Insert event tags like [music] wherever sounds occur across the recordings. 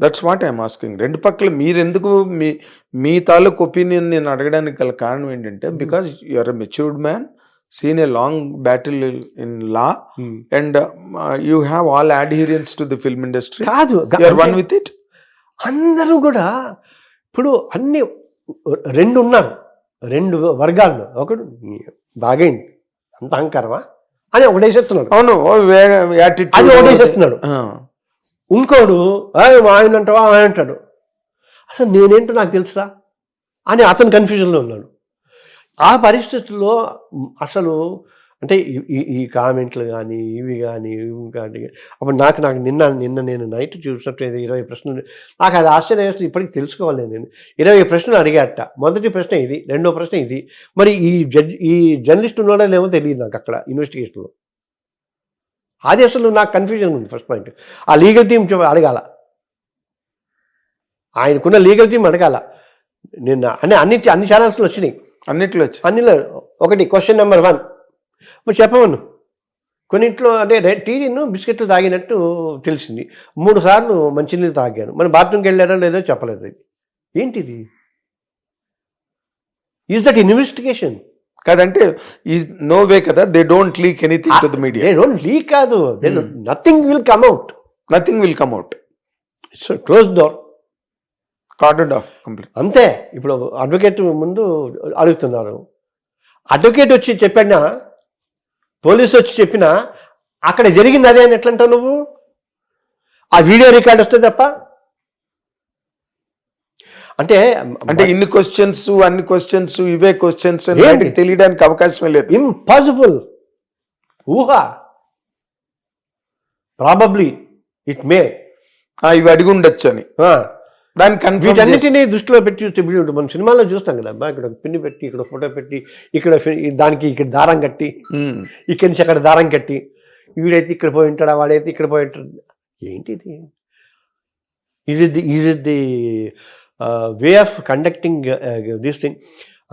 That's what I'm asking రెండు పక్కల మీరు ఎందుకు మీ మీ తాలూకు ఒపీనియన్ నేను అడగడానికి గల కారణం ఏంటంటే because you're a matured man seen a long battle in law and you have all adherence to the film industry కాదు వన్ విత్ ఇట్ అందరూ కూడా ఇప్పుడు అన్ని రెండు ఉన్నారు. రెండు వర్గాలు ఒకడు బాగైంది. అంత అహంకారమా? అని ఒకటేసేస్తున్నాడు. అవును అది ఒకటేసేస్తున్నాడు. ఇంకోడు ఆయన అంటావా? ఆయన అంటాడు. అసలు నేనేంటో నాకు తెలుసురా అని అతను కన్ఫ్యూజన్లో ఉన్నాడు. ఆ పరిస్థితుల్లో అసలు అంటే ఈ- ఈ కామెంట్లు కానీ ఇవి కానీ ఇవి కానీ అప్పుడు నాకు నాకు నిన్న నిన్న నేను నైట్ చూసినట్లేదు ఇరవై ప్రశ్నలు నాకు అది ఆశ్చర్యం వేస్తుంది ఇప్పటికి తెలుసుకోవాలి నేను. ఇరవై ప్రశ్నలు అడిగాట. మొదటి ప్రశ్న ఇది రెండో ప్రశ్న ఇది. మరి ఈ జడ్జ్ ఈ జర్నలిస్ట్ ఉన్నాడో లేవో తెలియదు నాకు అక్కడ ఇన్వెస్టిగేషన్లో. అది అసలు నాకు కన్ఫ్యూజన్ ఉంది ఫస్ట్ పాయింట్ ఆ లీగల్ టీం అడగాల. ఆయనకున్న లీగల్ టీం అడగాల. నిన్న అన్ని అన్ని అన్ని ఛానల్స్లో వచ్చినాయి. అన్నిట్లో వచ్చి అన్నిలో ఒకటి క్వశ్చన్ నెంబర్ వన్ మరి చెప్పమను. కొన్నింట్లో అంటే టీడీను బిస్కెట్లు తాగినట్టు తెలిసింది. మూడు సార్లు మంచినీళ్ళు తాగాను. మరి బాత్రూమ్కి వెళ్ళారో లేదో చెప్పలేదు. ఇది ఏంటిది? ఈజ్ దట్ ఇన్వెస్టిగేషన్ కాదంటే ఈ నో వే కదా they don't leak anything to the media they don't leak కాదు. They. Nothing will come out nothing will come out so close door corded off complete అంతే. ఇప్పుడు అడ్వకేట్ ముందు అడుగుతున్నారు. Advocate వచ్చి చెప్పినా పోలీసు వచ్చి చెప్పినా అక్కడ జరిగింది అదే అని ఎట్లా అంటావు నువ్వు? ఆ వీడియో రికార్డ్ వస్తే తప్ప? అంటే అంటే ఇన్ని క్వశ్చన్స్ అన్ని క్వశ్చన్స్ ఇవే క్వశ్చన్స్ ఏంటి? తెలియడానికి అవకాశమే లేదు. ఇంపాసిబుల్ ఊహ. ప్రాబబ్లీ ఇట్ మే ఇవి అడిగి ఉండొచ్చు అని. కన్ఫ్యూజ్ వీటన్నిటిని దృష్టిలో పెట్టి చూస్తే మనం సినిమాలో చూస్తాం కదా అబ్బా ఇక్కడ పిన్ని పెట్టి ఇక్కడ ఫోటో పెట్టి ఇక్కడ దానికి ఇక్కడ దారం కట్టి ఇక్కడి నుంచి అక్కడ దారం కట్టి వీడైతే ఇక్కడ పోయి ఉంటాడా వాడైతే ఇక్కడ పోయి ఉంటాడు? ఏంటిది? ఇది ఇది the way of conducting this thing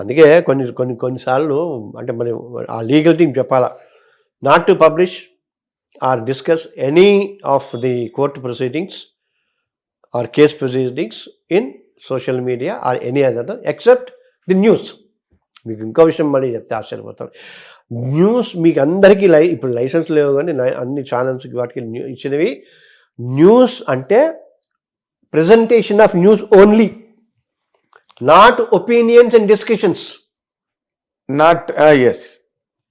అందుకే కొన్ని కొన్ని కొన్నిసార్లు అంటే మరి ఆ లీగల్ థింగ్ చెప్పాలా. Not to publish or discuss any of the court proceedings or case proceedings in social media or any other except the news మీకు ఇంకో విషయం మళ్ళీ చెప్తే ఆశ్చర్యపోతారు. న్యూస్ మీకు అందరికీ లై ఇప్పుడు లైసెన్స్ లేవు కానీ అన్ని ఛానల్స్కి వాటికి న్యూ ఇచ్చినవి. న్యూస్ అంటే presentation of news only not opinions and discussions not yes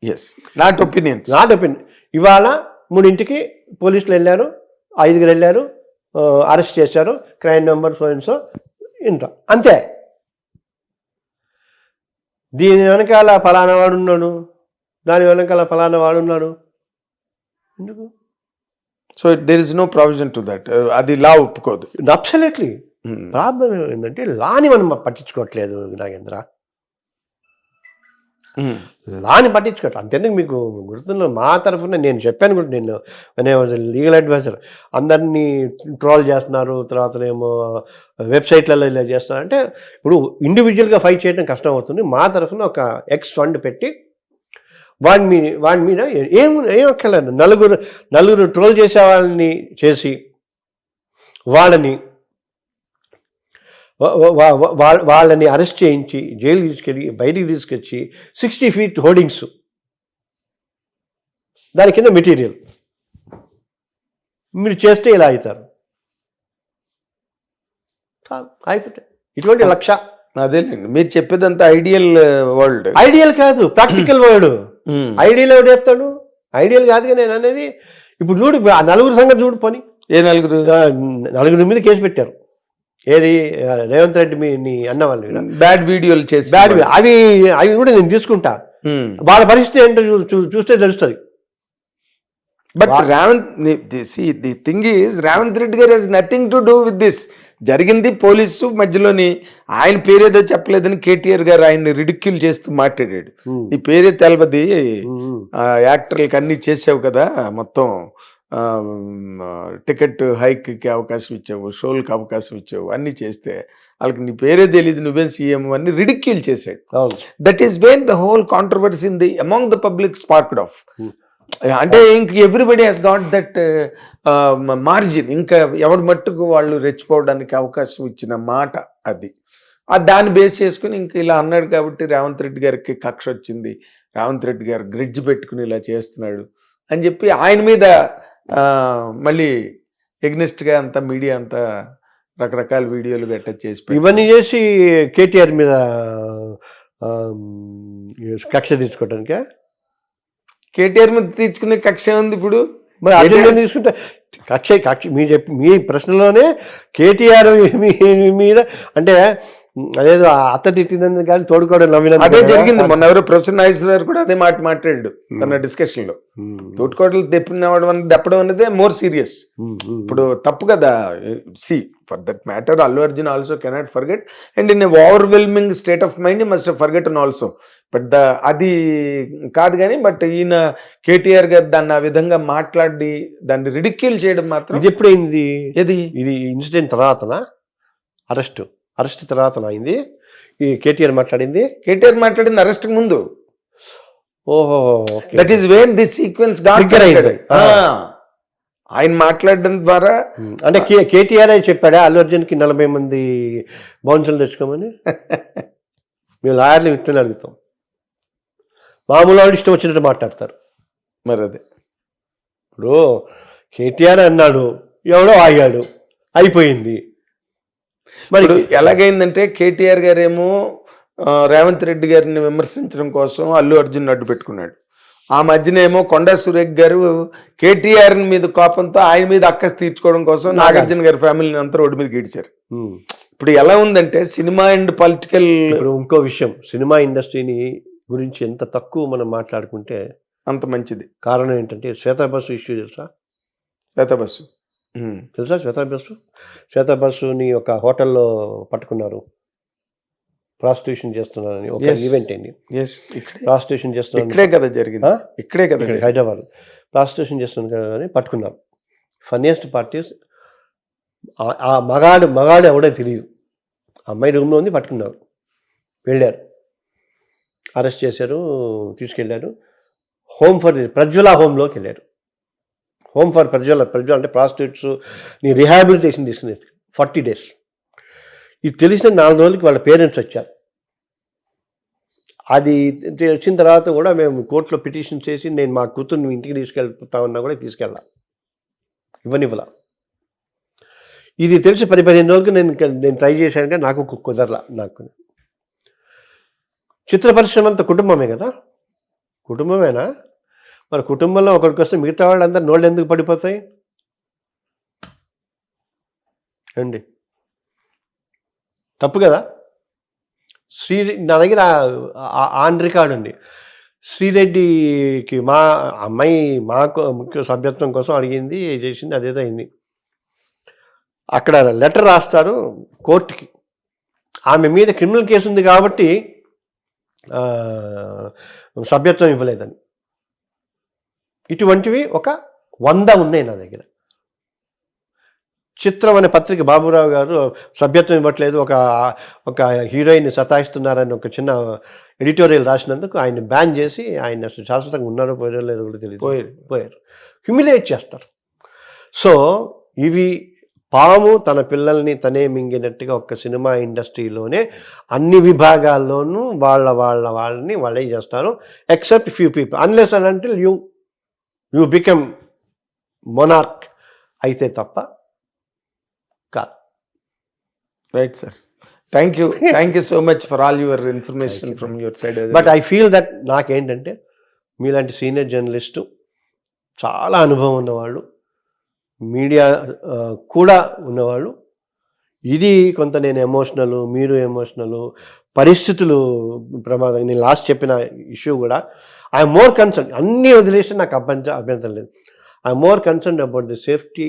yes not opinions not opinion ఇవాళ మూడింటికి పోలీసులు వెళ్ళారు ఐదుగురు వెళ్ళారు అరెస్ట్ చేశారు క్రైమ్ నెంబర్ సో ఇంత అంతే. దీని వెనకాల ఫలానా వాడు ఉన్నాడు దాని వెనకాల ఫలానా వాడు ఉన్నాడు. ఎందుకు? So there is no provision to that అది లా ఒప్పుకోదు. Absolutely Hmm. ప్రాబ్లం ఏంటంటే లాని మనం పట్టించుకోవట్లేదు నాగేంద్ర. Hmm. లాని పట్టించుకోవట్లేదు. అంతేందుకు మీకు గుర్తున్న మా తరఫున నేను చెప్పాను కూడా నేను నేను లీగల్ అడ్వైజర్. అందరినీ ట్రోల్ చేస్తున్నారు తర్వాత ఏమో వెబ్సైట్లలో ఇలా చేస్తున్నారు. అంటే ఇప్పుడు ఇండివిజువల్గా ఫైట్ చేయడం కష్టం అవుతుంది. మా తరఫున ఒక ఎక్స్ ఫండ్ పెట్టి వాడి మీ వాడి మీద ఏం ఏం అక్కర్లేదు నలుగురు నలుగురు ట్రోల్ చేసే వాళ్ళని చేసి వాళ్ళని వాళ్ళని అరెస్ట్ చేయించి జైలు తీసుకెళ్ళి బయటికి తీసుకొచ్చి సిక్స్టీ ఫీట్ హోర్డింగ్స్. దాని కింద మెటీరియల్. మీరు చేస్తే ఇలా అవుతారు. అయిపోతాయి ఇటువంటి లక్ష. అదేలేండి. మీరు చెప్పేదంతా ఐడియల్ వరల్డ్. ఐడియల్ కాదు ప్రాక్టికల్ వర్డ్ ఐడియల్ ఎవడు చెప్తాడు ఐడియల్ కాదుగా నేను అనేది ఇప్పుడు చూడు ఆ నలుగురు సంగతి చూడు పోని. ఏ నలుగురు? నలుగురి మీద కేసు పెట్టారు. ఏది? రేవంత్ రెడ్డి మీ నీ అన్న వాళ్ళు బ్యాడ్ వీడియోలు చేసి బ్యాడ్ అవి అవి కూడా నేను తీసుకుంటా. వాళ్ళ పరిస్థితి ఏంటో చూస్తే తెలుస్తుంది. But Revanth the thing is Revanth Reddy గారు he's nothing to do with this జరిగింది పోలీసు మధ్యలోని ఆయన పేరేదో చెప్పలేదని కేటీఆర్ గారు ఆయన్ని రిడిక్యూల్ చేస్తూ మాట్లాడాడు. నీ పేరే తెలవది. యాక్టర్లకి అన్ని చేసావు కదా మొత్తం టికెట్ హైక్కి అవకాశం ఇచ్చావు షోలకు అవకాశం ఇచ్చావు అన్ని చేస్తే వాళ్ళకి నీ పేరే తెలియదు నువ్వేం సీఎం అని రిడిక్యూల్ చేశాడు. That is when the whole controversy in the among the public sparked off. అంటే ఇంక everybody has got that margin ఇంకా ఎవరి మట్టుకు వాళ్ళు రెచ్చిపోవడానికి అవకాశం ఇచ్చిన మాట అది. ఆ దాన్ని బేస్ చేసుకుని ఇంక ఇలా అన్నాడు కాబట్టి రేవంత్ రెడ్డి గారికి కక్ష వచ్చింది. రేవంత్ రెడ్డి గారు గ్రిడ్జ్ పెట్టుకుని ఇలా చేస్తున్నాడు అని చెప్పి ఆయన మీద మళ్ళీ against గా అంతా మీడియా అంతా రకరకాల వీడియోలు గట్ట చేసి. ఇవన్నీ చేసి కేటీఆర్ మీద కక్ష తీర్చుకోవటానికే? కేటీఆర్ మీద తీర్చుకునే కక్ష ఉంది ఇప్పుడు. మరి అదే తీసుకుంటే. కక్ష కక్ష మీరు చెప్పి మీ ప్రశ్నలోనే కేటీఆర్ మీ- మీద అంటే అదేదో అత్త తిట్టినందుకు కానీ తోడుకోవడం నవ్వినందుకు అదే? జరిగింది. మొన్న ఎవరో ప్రొఫెసర్ నాగేశ్వర కూడా అదే మాట మాట్లాడాడు తన డిస్కషన్లో తోటికోటలు తెప్పినవడం దప్పడం అనేది మోర్ సీరియస్. ఇప్పుడు తప్పు కదా see. For that matter Allu Arjun also cannot forget and in overwhelming state of mind must forget and also but the అది కాదు కానీ బట్ ఈయన కేటీఆర్ గారు దాన్ని ఆ విధంగా మాట్లాడి దాన్ని రిడిక్యూల్ చేయడం మాత్రం ఇది ఎప్పుడైంది? ఏది? ఇది ఇన్సిడెంట్ తర్వాతనా? అరెస్ట్. అరెస్ట్ తర్వాతనా అయింది. ఈ కేటీఆర్ మాట్లాడింది. కేటీఆర్ మాట్లాడింది అరెస్ట్ ముందు. ఓహో. That is where this sequence. ఆ. ఆయన మాట్లాడడం ద్వారా అంటే కేటీఆర్ అని చెప్పాడా? అల్లు అర్జున్కి నలభై మంది బౌన్సులు తెచ్చుకోమని? [laughs] మేము లాయర్లు ఇట్లనే అడుగుతాం. మామూలు వాళ్ళు ఇష్టం వచ్చినట్టు మాట్లాడతారు. మరి అదే ఇప్పుడు కేటీఆర్ అన్నాడు ఎవడో ఆగాడు అయిపోయింది. మరి ఇప్పుడు ఎలాగైందంటే కేటీఆర్ గారేమో రేవంత్ రెడ్డి గారిని విమర్శించడం కోసం అల్లు అర్జున్ అడ్డు పెట్టుకున్నాడు. ఆ మధ్యనేమో కొండా సురేఖ్ గారు కేటీఆర్ మీద కోపంతో ఆయన మీద అక్కస్ తీర్చుకోవడం కోసం నాగార్జున గారి ఫ్యామిలీని అంతా రోడ్డు మీద గీడిచారు. ఇప్పుడు ఎలా ఉందంటే సినిమా అండ్ పొలిటికల్ ఇంకో విషయం సినిమా ఇండస్ట్రీని గురించి ఎంత తక్కువ మనం మాట్లాడుకుంటే అంత మంచిది. కారణం ఏంటంటే శ్వేతా బస్సు ఇష్యూ తెలుసా? పెద్ద బస్సు ఉమ్. తెలుసా శ్వేతా బస్సు శ్వేతా బస్సుని ఒక హోటల్లో పట్టుకున్నారు. ప్రాస్టిట్యూషన్ చేస్తున్నారని ఒక. ఈవెంట్ ఇక్కడే. ప్రాస్టిట్యూషన్ చేస్తున్నారు ఇక్కడే కదా జరిగింది? ఇక్కడే కదా. హైదరాబాద్. ప్రాస్టిట్యూషన్ చేస్తున్నారు కానీ పట్టుకున్నారు ఫన్నీయెస్ట్ పార్టీస్ ఆ మగాడు మగాడు ఎవడో తెలియదు. అమ్మాయి రూమ్లో ఉంది పట్టుకున్నారు. వెళ్ళారు. అరెస్ట్ చేశారు తీసుకెళ్ళారు. హోమ్ ఫర్ ప్రజ్వల హోమ్లోకి వెళ్ళారు. హోమ్ ఫర్ ప్రజ్వల ప్రజ్వల అంటే ప్రాస్టిట్యూట్స్ నీ రిహాబిలిటేషన్ తీసుకునే ఫార్టీ డేస్. ఇది తెలిసిన నాలుగు రోజులకి వాళ్ళ పేరెంట్స్ వచ్చారు. అది వచ్చిన తర్వాత కూడా మేము కోర్టులో పిటిషన్ చేసి నేను మా కూతుర్ని ఇంటికి తీసుకెళ్తామన్నా కూడా తీసుకెళ్ళా. ఇవ్వనివ్వలా. ఇది తెలిసి పది పదిహేను రోజులకు నేను నేను ట్రై చేశాను కానీ నాకు కుదరలా నాకు. చిత్ర పరిశ్రమ అంతా కుటుంబమే కదా? కుటుంబమేనా? మరి కుటుంబంలో ఒకరికి వస్తే మిగతా వాళ్ళందరూ నోళ్ళు ఎందుకు పడిపోతాయి? అండి తప్పు కదా? శ్రీ నా దగ్గర ఆన్ రికార్డ్ ఉంది. శ్రీరెడ్డికి మా అమ్మాయి మా ముఖ్య సభ్యత్వం కోసం అడిగింది చేసింది అదేదో అయింది. అక్కడ లెటర్ రాస్తారు కోర్టుకి. ఆమె మీద క్రిమినల్ కేసు ఉంది కాబట్టి సభ్యత్వం ఇవ్వలేదని. ఇటువంటివి ఒక వంద ఉన్నాయి నా దగ్గర. చిత్రం అనే పత్రిక బాబురావు గారు సభ్యత్వం ఇవ్వట్లేదు. ఒక ఒక హీరోయిన్ సతాయిస్తున్నారని ఒక చిన్న ఎడిటోరియల్ రాసినందుకు ఆయన బ్యాన్ చేసి ఆయన అసలు శాశ్వతంగా ఉన్నారో పోయారో లేదో కూడా తెలియదు పోయారు. పోయారు. హ్యూమిలేట్ చేస్తారు. సో ఇవి పాము తన పిల్లల్ని తనే మింగినట్టుగా ఒక సినిమా ఇండస్ట్రీలోనే అన్ని విభాగాల్లోనూ వాళ్ళ వాళ్ళ వాళ్ళని వాళ్ళే చేస్తారు? Except few people unless and until you you become monarch అయితే తప్ప కాదు. Right sir thank you thank you so much for all your information from your side but I feel that నాకేంటంటే మీలాంటి సీనియర్ జర్నలిస్టు చాలా అనుభవం ఉన్నవాళ్ళు media కూడా ఉన్నవాళ్ళు ఇది కొంత నేను ఎమోషనల్ మీరు ఎమోషనల్ పరిస్థితులు ప్రమాదం నేను లాస్ట్ చెప్పిన ఇష్యూ కూడా ఐఎమ్ మోర్ కన్సర్న్ అన్నీ వదిలేసి నాకు అభ్యంత అభ్యంతరం లేదు. I'm more concern about the safety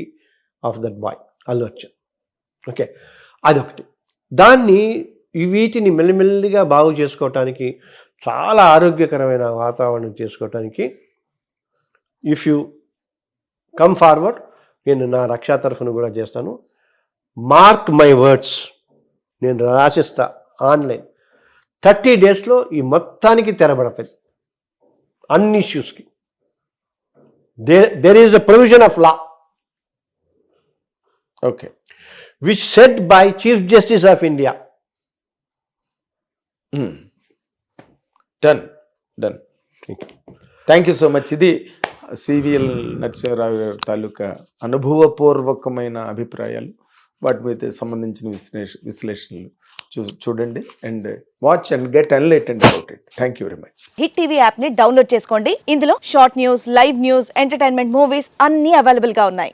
of that boy Allu Arjun. Okay. అదొకటి. దాన్ని వీటిని మెల్లిమెల్లిగా బాగు చేసుకోవటానికి చాలా ఆరోగ్యకరమైన వాతావరణం చేసుకోవటానికి ఇఫ్ యు కమ్ ఫార్వర్డ్ నేను నా రక్షా తరఫున కూడా చేస్తాను. మార్క్ మై వర్డ్స్ నేను రాసిస్తా ఆన్లైన్. థర్టీ డేస్లో ఈ మొత్తానికి తెరబడతాయి. అన్ని ఇష్యూస్కి. They there is a provision of law okay. Which said by Chief Justice of India. Done done thank you so much ఇది సివిఎల్ నరసింహరావు గారి తాలూకా అనుభవపూర్వకమైన అభిప్రాయాలు వాటి మీద సంబంధించిన విశ్లేష విశ్లేషణలు చూ చూడండి and watch and get enlightened about it thank you very much hit TV యాప్ని డౌన్లోడ్ చేసుకోండి. ఇందులో short news live news entertainment movies అన్ని అవైలబుల్గా ఉన్నాయి.